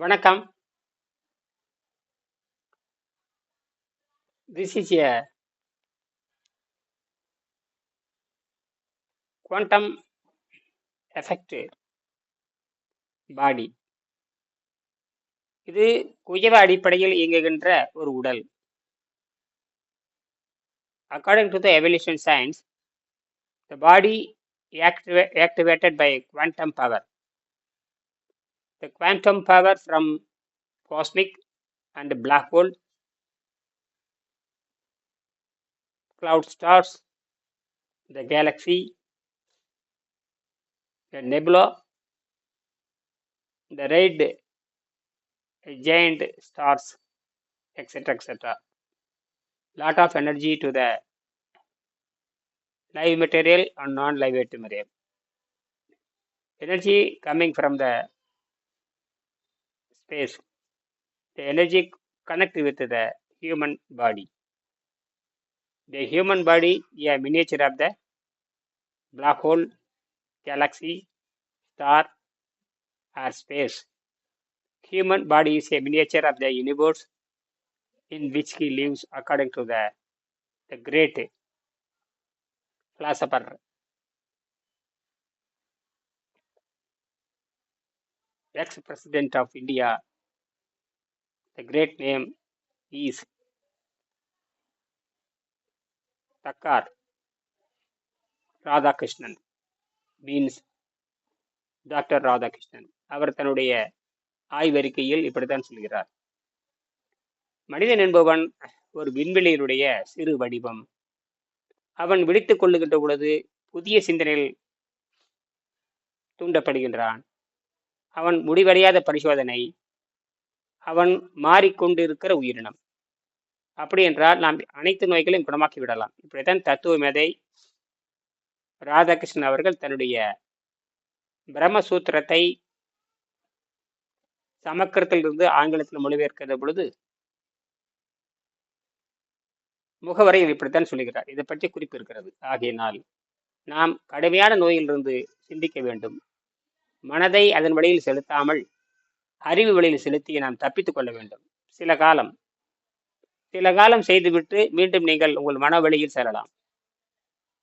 வணக்கம் this is a quantum effect body இது குயவ அடிப்படையில் இயங்குகின்ற ஒரு உடல் according to the evolution science the body activated by quantum power The quantum power from cosmic and black hole, cloud stars, the galaxy, the nebula, the red giant stars, etc. etc. Lot of energy to the live material and non-live material. Energy coming from the space. The energy connect with the human body. The human body a miniature of the black hole, galaxy, star, or space. Human body is a miniature of the universe in which he lives according to the, the great philosopher ex-president of India. The great name is Thakkar Radhakrishnan means doctor Radhakrishnan அவர் தன்னுடைய ஆய்வறிக்கையில் இப்படித்தான் சொல்கிறார். மனிதன் என்பவன் ஒரு விண்வெளியினுடைய சிறு வடிவம். அவன் விழித்துக் கொள்ளுகின்ற பொழுது புதிய சிந்தனையில் தூண்டப்படுகின்றான். அவன் முடிவடையாத பரிசோதனை. அவன் மாறிக்கொண்டிருக்கிற உயிரினம். அப்படி என்றால் நாம் அனைத்து நோய்களையும் குணமாக்கி விடலாம். இப்படித்தான் தத்துவ மேதை ராதாகிருஷ்ணன் அவர்கள் தன்னுடைய பிரம்மசூத்திரத்தை சமக்கிரத்திலிருந்து ஆங்கிலத்தில் மொழிபெயர்க்கிற பொழுது முகவரையில் இப்படித்தான் சொல்லுகிறார் இதை பற்றி குறிப்பு இருக்கிறது ஆகையினால் நாம் கடுமையான நோயிலிருந்து சிந்திக்க வேண்டும். மனதை அதன் வழியில் செலுத்தாமல் அறிவு வழியில் செலுத்தி நாம் தப்பித்துக் கொள்ள வேண்டும். சில காலம் சில காலம் செய்துவிட்டு மீண்டும் நீங்கள் உங்கள் மன வழியில் செல்லலாம்.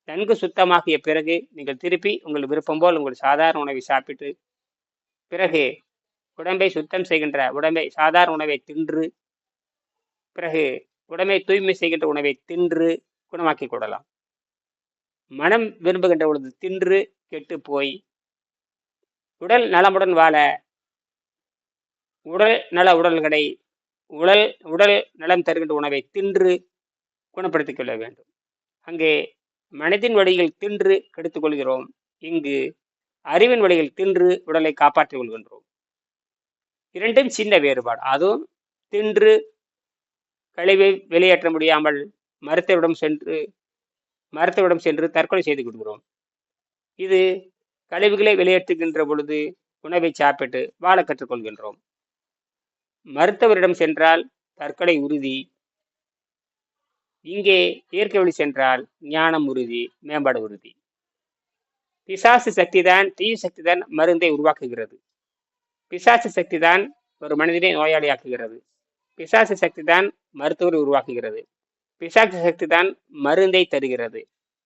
நன்கு சுத்தமாகிய பிறகு நீங்கள் திருப்பி உங்கள் விருப்பம் போல் உங்கள் சாதாரண உணவை சாப்பிட்டு பிறகு உடம்பை சுத்தம் செய்கின்ற உடம்பை சாதாரண உணவை தின்று பிறகு உடம்பை தூய்மை செய்கின்ற உணவை தின்று குணமாக்கி கொள்ளலாம். மனம் விரும்புகின்ற பொழுது தின்று கெட்டு போய் உடல் நலமுடன் வாழ. உடல் நல உடல்களை உடல் உடல் நலம் தருகின்ற உணவை தின்று குணப்படுத்திக் கொள்ள வேண்டும். அங்கே மனதின் வழியில் தின்று கெடுத்துக் கொள்கிறோம். இங்கு அறிவின் வழியில் தின்று உடலை காப்பாற்றிக் கொள்கின்றோம். இரண்டும் சின்ன வேறுபாடு. அதுவும் தின்று கழிவை வெளியேற்ற முடியாமல் மருத்துவரிடம் சென்று மருத்துவரிடம் சென்று தற்கொலை செய்து கொள்கிறோம். இது கழிவுகளை வெளியேற்றுகின்ற பொழுது உணவை சாப்பிட்டு வாழ கற்றுக்கொள்கின்றோம். மருத்துவரிடம் சென்றால் தற்கொலை உறுதி. இங்கே இயற்கை வழி சென்றால் ஞானம் உறுதி மேம்பாடு உறுதி. பிசாசு சக்தி தான் தீய சக்தி தான் மருந்தை உருவாக்குகிறது. பிசாசு சக்தி தான் ஒரு மனிதனை நோயாளியாக்குகிறது. பிசாசு சக்தி தான் மருத்துவரை உருவாக்குகிறது. பிசாசு சக்தி தான் மருந்தை தருகிறது.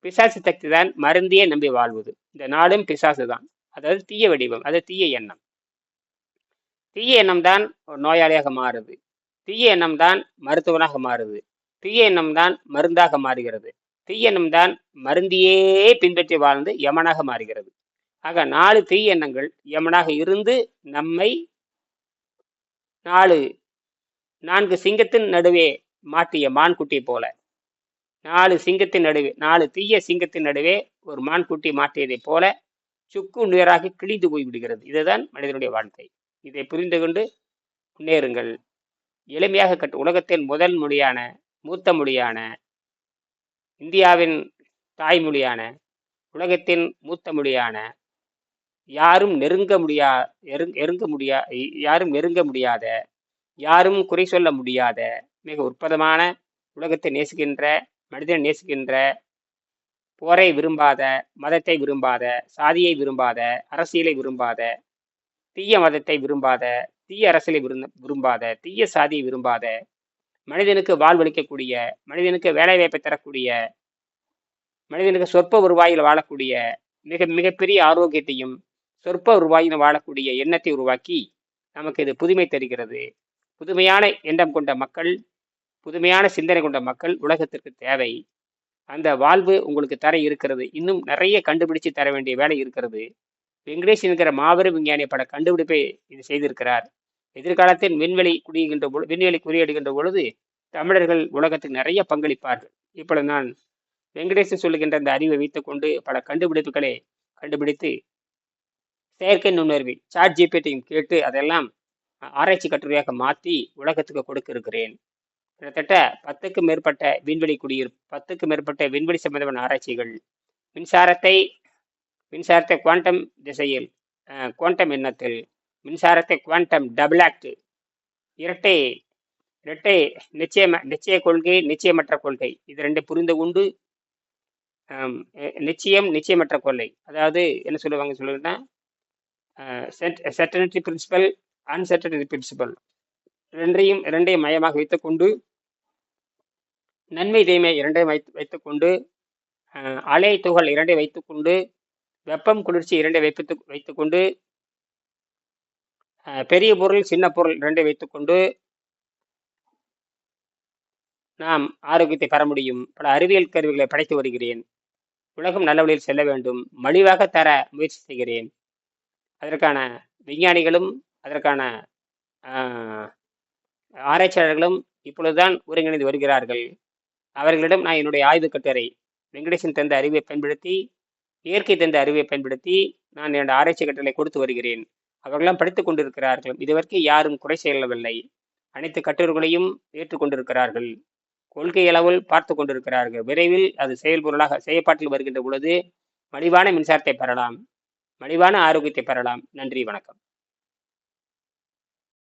பிசாசு சக்தி தான் மருந்தையே நம்பி வாழ்வது. இந்த நாடும் பிசாசு தான் அதாவது தீய வடிவம் அது தீய எண்ணம். தீய எண்ணம் தான் ஒரு நோயாளியாக மாறுது. தீய எண்ணம் தான் மருத்துவனாக மாறுது. தீய எண்ணம் தான் மருந்தாக மாறுகிறது. தீய எண்ணம் தான் மருந்தியே பின்பற்றி வாழ்ந்து யமனாக மாறுகிறது. ஆக நாலு தீய எண்ணங்கள் யமனாக இருந்து நம்மை நாலு நான்கு சிங்கத்தின் நடுவே மாட்டிய மான்குட்டி போல. நாலு சிங்கத்தின் நடுவே நாலு தீய சிங்கத்தின் நடுவே ஒரு மான்குட்டி மாற்றியதைப் போல சுக்கு நேராக கிழிந்து போய் விடுகிறது இதுதான் மனிதனுடைய வாழ்க்கை. இதை புரிந்து கொண்டு முன்னேறுங்கள். எளிமையாக கற்று உலகத்தின் முதல் மொழியான மூத்த மொழியான இந்தியாவின் தாய்மொழியான உலகத்தின் மூத்த மொழியான யாரும் நெருங்க முடியா எருங்க முடியா யாரும் நெருங்க முடியாத யாரும் குறை சொல்ல முடியாத மிக உற்பதமான உலகத்தை நேசிக்கின்ற மனிதனை நேசிக்கின்ற போரை விரும்பாத மதத்தை விரும்பாத சாதியை விரும்பாத அரசியலை விரும்பாத தீய மதத்தை விரும்பாத தீய அரசியலை விரும்பாத தீய சாதியை விரும்பாத மனிதனுக்கு வாழ்வளிக்கக்கூடிய மனிதனுக்கு வேலை வாய்ப்பை தரக்கூடிய மனிதனுக்கு சொற்ப வருவாயில் வாழக்கூடிய மிக மிகப்பெரிய ஆரோக்கியத்தையும் சொற்ப உருவாயில் வாழக்கூடிய எண்ணத்தை உருவாக்கி நமக்கு இது புதுமை தருகிறது. புதுமையான எண்ணம் கொண்ட மக்கள் புதுமையான சிந்தனை கொண்ட மக்கள் உலகத்திற்கு தேவை. அந்த வாழ்வு உங்களுக்கு தர இருக்கிறது. இன்னும் நிறைய கண்டுபிடிச்சு தர வேண்டிய வேலை இருக்கிறது. வெங்கடேஷ் என்கிற மாபெரும் விஞ்ஞானி பல கண்டுபிடிப்பை இது செய்திருக்கிறார். எதிர்காலத்தில் விண்வெளி குடிகின்ற பொழுது விண்வெளி குறியிடுகின்ற பொழுது தமிழர்கள் உலகத்துக்கு நிறைய பங்களிப்பார்கள். இப்பொழுது நான் வெங்கடேசன் சொல்லுகின்ற அந்த அறிவை வைத்துக்கொண்டு பல கண்டுபிடிப்புகளை கண்டுபிடித்து செயற்கை நுண்ணறிவு சாட் ஜிபிடியும் கேட்டு அதெல்லாம் ஆராய்ச்சி கட்டுரையாக மாற்றி உலகத்துக்கு கொடுக்க இருக்கிறேன். கிட்டத்தட்ட பத்துக்கும் மேற்பட்ட விண்வெளி குடியிருப்பு பத்துக்கும் மேற்பட்ட விண்வெளி சம்பந்தமான ஆராய்ச்சிகள். மின்சாரத்தை மின்சாரத்தை குவாண்டம் திசையில் குவாண்டம் எண்ணத்தில் மின்சாரத்தை குவாண்டம் டபுள் ஆக்ட் இரட்டை இரட்டை நிச்சயம நிச்சய கொள்கை நிச்சயமற்ற கொள்கை. இது ரெண்டு புரிந்து உண்டு நிச்சயம் நிச்சயமற்ற கொள்கை. அதாவது என்ன சொல்லுவாங்க சொல்லுங்கன்னா செட்டனிட்டி பிரின்சிபல் அன்சர்டனிட்டி பிரின்சிபல் ரெண்டையும் இரண்டையும் மையமாக வைத்துக்கொண்டு நன்மை தீமை இரண்டையும் வைத்து வைத்துக்கொண்டு அலை துகள் இரண்டை வைத்துக்கொண்டு வெப்பம் குளிர்ச்சி இரண்டை வைப்பித்து வைத்துக்கொண்டு பெரிய பொருள் சின்ன பொருள் இரண்டை வைத்துக்கொண்டு நாம் ஆரோக்கியத்தை பெற முடியும். பல அறிவியல் கருவிகளை படைத்து வருகிறேன். உலகம் நல்ல வழியில் செல்ல வேண்டும். மலிவாக தர முயற்சி செய்கிறேன். அதற்கான விஞ்ஞானிகளும் அதற்கான ஆராய்ச்சியாளர்களும் இப்பொழுதுதான் ஒருங்கிணைந்து வருகிறார்கள். அவர்களிடம் நான் என்னுடைய ஆய்வு கட்டுரை வெங்கடேசன் தந்த அறிவை பயன்படுத்தி இயற்கை தந்த அறிவை பயன்படுத்தி நான் என்னோட ஆராய்ச்சி கட்டுரை கொடுத்து வருகிறேன். அவர்களெல்லாம் படித்துக் கொண்டிருக்கிறார்கள். இதுவரைக்கும் யாரும் குறை செய்யவில்லை. அனைத்து கட்டுரைகளையும் ஏற்றுக்கொண்டிருக்கிறார்கள் கொள்கை அளவில் பார்த்து கொண்டிருக்கிறார்கள். விரைவில் அது செயல்பொருளாக செயற்பாட்டில் வருகின்ற பொழுது மலிவான மின்சாரத்தை பெறலாம். மலிவான ஆரோக்கியத்தை பெறலாம். நன்றி வணக்கம்.